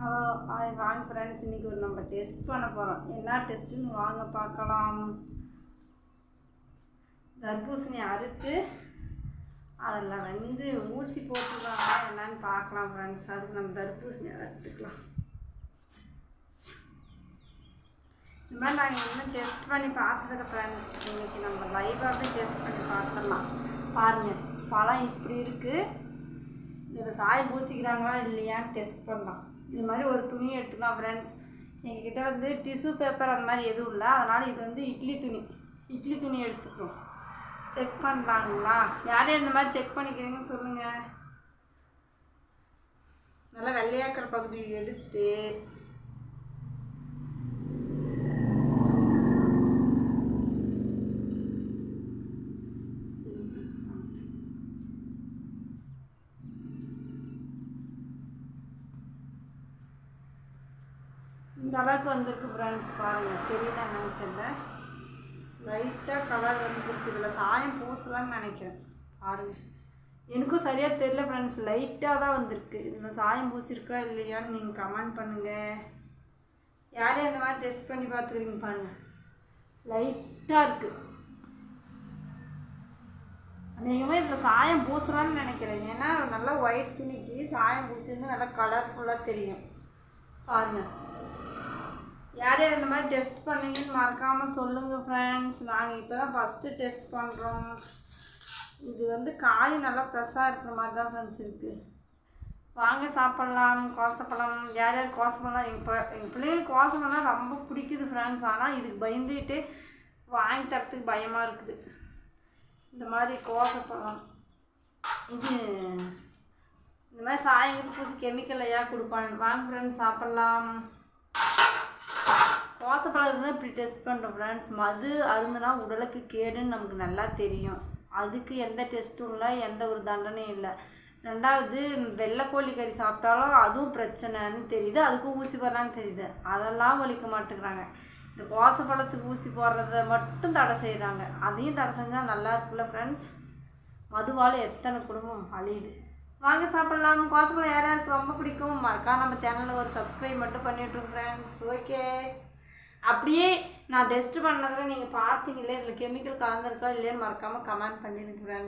Hello hi வாங்க friends இன்றைக்கி ஒரு நம்ம டெஸ்ட் பண்ண போகிறோம் என்ன டெஸ்ட்டுன்னு வாங்க பார்க்கலாம். தர்பூசணி அறுத்து அதில் வந்து ஊசி போட்டுக்கலாம் என்னன்னு பார்க்கலாம் ஃப்ரெண்ட்ஸ் அதுக்கு நம்ம தர்பூசணி அறுத்துக்கலாம். இந்த மாதிரி நாங்கள் இன்னும் டெஸ்ட் பண்ணி பார்த்ததில்ல ஃப்ரெண்ட்ஸ் இன்றைக்கி நம்ம லைவாகவே டெஸ்ட் பண்ணி பார்த்துடலாம். பாருங்கள் பழம் இப்படி இருக்குது இதில் சாயம் பூசிக்கிறாங்களா இல்லையான்னு டெஸ்ட் பண்ணலாம். இது மாதிரி ஒரு துணி எடுத்துக்கலாம் ஃப்ரெண்ட்ஸ் எங்ககிட்ட வந்து டிஷ்யூ பேப்பர் அந்த மாதிரி எதுவும் இல்லை. அதனால் இது வந்து இட்லி துணி. இட்லி துணி எடுத்துக்கிறோம் செக் பண்ணலாங்களா? யாரையும் இந்த மாதிரி செக் பண்ணிக்கிறீங்கன்னு சொல்லுங்கள் நல்லா வெள்ளையாக்கிற பகுதி எடுத்து இந்த அளவுக்கு வந்திருக்கு ஃப்ரெண்ட்ஸ் பாருங்கள் தெரியல என்னன்னு தெரியல. லைட்டாக கலர் வந்துருக்கு. இதில் சாயம் பூசலான்னு நினைக்கிறேன். பாருங்கள் எனக்கும் சரியாக தெரியல ஃப்ரெண்ட்ஸ் லைட்டாக தான் வந்திருக்கு. இதில் சாயம் பூசிருக்கா இல்லையான்னு நீங்கள் கமெண்ட் பண்ணுங்கள் யாரையும் இந்த மாதிரி டெஸ்ட் பண்ணி பார்த்துருக்கீங்க பாருங்கள் லைட்டாக இருக்குது அநேகமாக இதில் சாயம் பூசலான்னு நினைக்கிறேன். ஏன்னா நல்லா ஒயிட் துணிக்கு சாயம் பூசிருந்து நல்லா கலர்ஃபுல்லாக தெரியும். பாருங்கள் யார் யார் இந்த மாதிரி டெஸ்ட் பண்ணீங்கன்னு மறக்காமல் சொல்லுங்கள் ஃப்ரெண்ட்ஸ் நாங்கள் இப்போ தான் ஃபஸ்ட்டு டெஸ்ட் பண்ணுறோம் இது வந்து காய் நல்லா ஃப்ரெஷ்ஷாக இருக்கிற மாதிரி தான் ஃப்ரெண்ட்ஸ் இருக்குது வாங்க சாப்பிட்லாம். கோசப்பழம். யார் யார் கோசப்பழம் இப்போ எங்கள் பிள்ளைங்களுக்கு கோசப்பழம் ரொம்ப பிடிக்குது ஃப்ரெண்ட்ஸ் ஆனால் இதுக்கு பயந்துட்டு வாங்கி தரத்துக்கு பயமாக இருக்குது. இந்த மாதிரி கோசப்பழம். இது இந்த மாதிரி சாயங்கிறது புதுசு கெமிக்கல் ஐயா கொடுப்பாங்க. வாங்க ஃப்ரெண்ட்ஸ் சாப்பிட்லாம். கோசப்பழம் தான் இப்படி டெஸ்ட் பண்ணுறோம் ஃப்ரெண்ட்ஸ் மது அருந்துனா உடலுக்கு கேடுன்னு நமக்கு நல்லா தெரியும். அதுக்கு எந்த டெஸ்ட்டும் இல்லை எந்த ஒரு தண்டனையும் இல்லை. ரெண்டாவது வெள்ளைக்கோழி கறி சாப்பிட்டாலும் அதுவும் பிரச்சனைன்னு தெரியுது. அதுக்கும் ஊசி போடுறான்னு தெரியுது. அதெல்லாம் ஒழிக்க மாட்டேங்கிறாங்க. இந்த கோசப்பழத்துக்கு ஊசி போடுறத மட்டும் தடை செய்கிறாங்க அதையும் தடை செஞ்சால் நல்லா இருக்குல்ல ஃப்ரெண்ட்ஸ் மதுவால் எத்தனை குடும்பம் அழியுது. வாங்க சாப்பிட்லாம். கோசப்பழம் யார் யாருக்கு ரொம்ப பிடிக்கும்? மறக்காம நம்ம சேனலில் ஒரு சப்ஸ்கிரைப் மட்டும் பண்ணிவிட்ருங்க ஃப்ரெண்ட்ஸ் ஓகே அப்படியே நான் டெஸ்ட் பண்ணதில் நீங்கள் பார்த்தீங்களே இதில் கெமிக்கல் கலந்துருக்கா இல்லையான்னு மறக்காமல் கமெண்ட் பண்ணிடுங்க